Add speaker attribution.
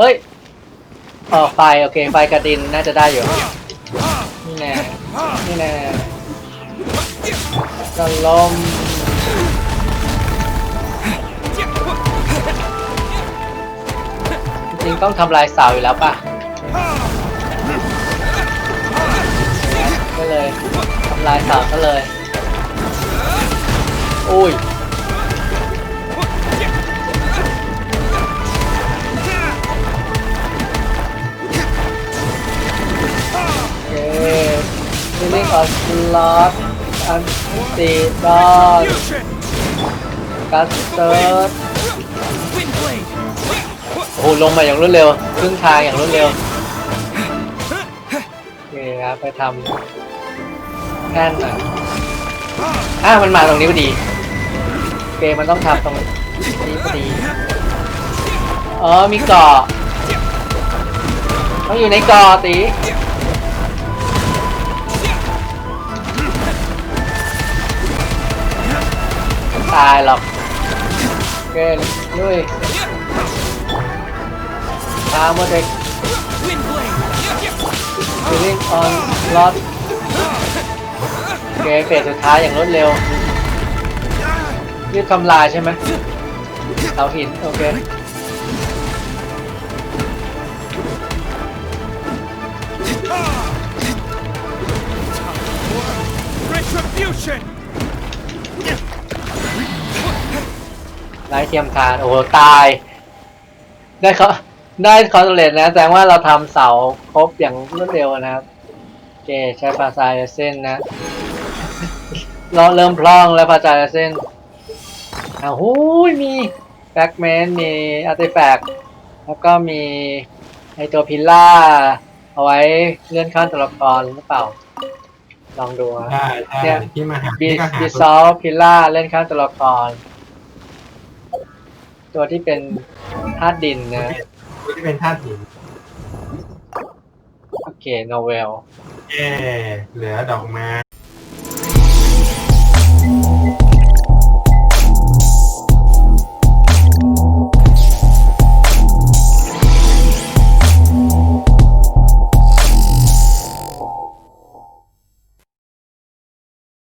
Speaker 1: เฮ้ยออไฟโอเค ไฟกระดินน่าจะได้อยู่ นี่แน่ นี่แน่จะลมจริงๆต้องทำลายเสาอยู่แล้วป่ะ ก็เลยทำลายเสาก็เลย อุ้ย ลิลิงออสลอตอันติบอลกัสเตอร์โอ้โหลงมาอย่างรวดเร็วครึ่งทางอย่างรวดเร็วโอเคครับไปทำแท่นหน่อยอะมันมาตรงนี้พอดีเคมันต้องทำตรงนี้พอดีอ๋อมีเกาะต้องอยู่ในเกาะตีายหรอกโอเคลุยตามมาเด็ก
Speaker 2: Wind blade.
Speaker 1: ฟิลลิ่งออนล็อตเคเฟสสุดท้ายอย่างรวดเร็วรีบทำลายใช่ไหมเสาหิน โอเค ไร้เทียมทาน โอ้โห ตาย ได้เขาได้คอนเทนนะ แสดงว่าเราทำเสาครบอย่างรวดเร็วนะครับโอเคใช้ภาษาเส้นนะ เราเริ่มพล่องแล้วภาษาเส้นอ้าวหูยมีแฟกเมนมีอาร์ติแฟกแล้วก็มีไอตัวพิลล่า เอาไว้เลื่อนขั้นตัวละครหรือเปล่า ลองดูนะ
Speaker 3: ได้
Speaker 1: เนี่
Speaker 3: ได้
Speaker 1: ย
Speaker 3: ที่มาหา
Speaker 1: บิ
Speaker 3: ที่ก็หา
Speaker 1: บิซอลพิลล่าเล่นข้างตัวละคร ตัวที่เป็นธาตุดินนะ
Speaker 3: ตัวที่เป็นธาตุหิน
Speaker 1: โอเคโนเวล
Speaker 3: เย้เหลือดอกไม้